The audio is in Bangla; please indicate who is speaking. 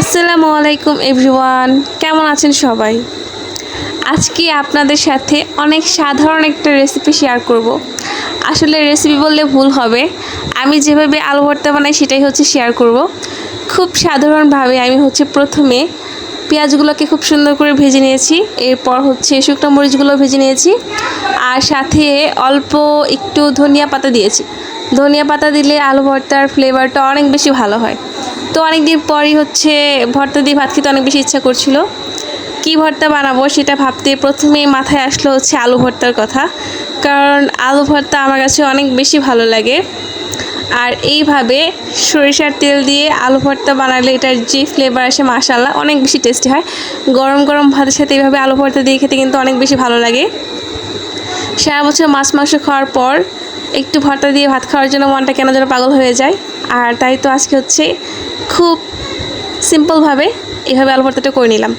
Speaker 1: আসসালামু আলাইকুম এভরিওয়ান। কেমন আছেন সবাই? আজকে আপনাদের সাথে অনেক সাধারণ একটা রেসিপি শেয়ার করব। আসলে রেসিপি বললে ভুল হবে। আমি যেভাবে আলু ভর্তা বানাই সেটাই হচ্ছে শেয়ার করব। খুব সাধারণভাবে আমি হচ্ছে প্রথমে পেঁয়াজগুলোকে খুব সুন্দর করে ভেজে নিয়েছি। এরপর হচ্ছে শুকনো মরিচগুলো ভেজে নিয়েছি। আর সাথে অল্প একটু ধনিয়া পাতা দিয়েছি। ধনিয়া পাতা দিলে আলু ভর্তার ফ্লেভারটা অনেক বেশি ভালো হয়। তো অনেক দিন পরই হচ্ছে ভর্তা দিয়ে ভাত খেতে অনেক বেশি ইচ্ছা করছিল। কী ভর্তা বানাবো সেটা ভাবতে প্রথমেই মাথায় আসলো হচ্ছে আলু ভর্তার কথা। কারণ আলু ভর্তা আমার কাছে অনেক বেশি ভালো লাগে। আর এইভাবে সরিষার তেল দিয়ে আলু ভর্তা বানালে এটার যে ফ্লেভার আসে মাশাল্লাহ অনেক বেশি টেস্টি হয়। গরম গরম ভাতের সাথে এইভাবে আলু ভর্তা দিয়ে খেতে কিন্তু অনেক বেশি ভালো লাগে। সারা বছর মাছ মাংস খাওয়ার পর একটু ভর্তা দিয়ে ভাত খাওয়ার জন্য মনটা কেন যেন পাগল হয়ে যায়। আর তাই তো আজকে হচ্ছে খুব সিম্পলভাবে এইভাবে আলু ভর্তাটা করে নিলাম।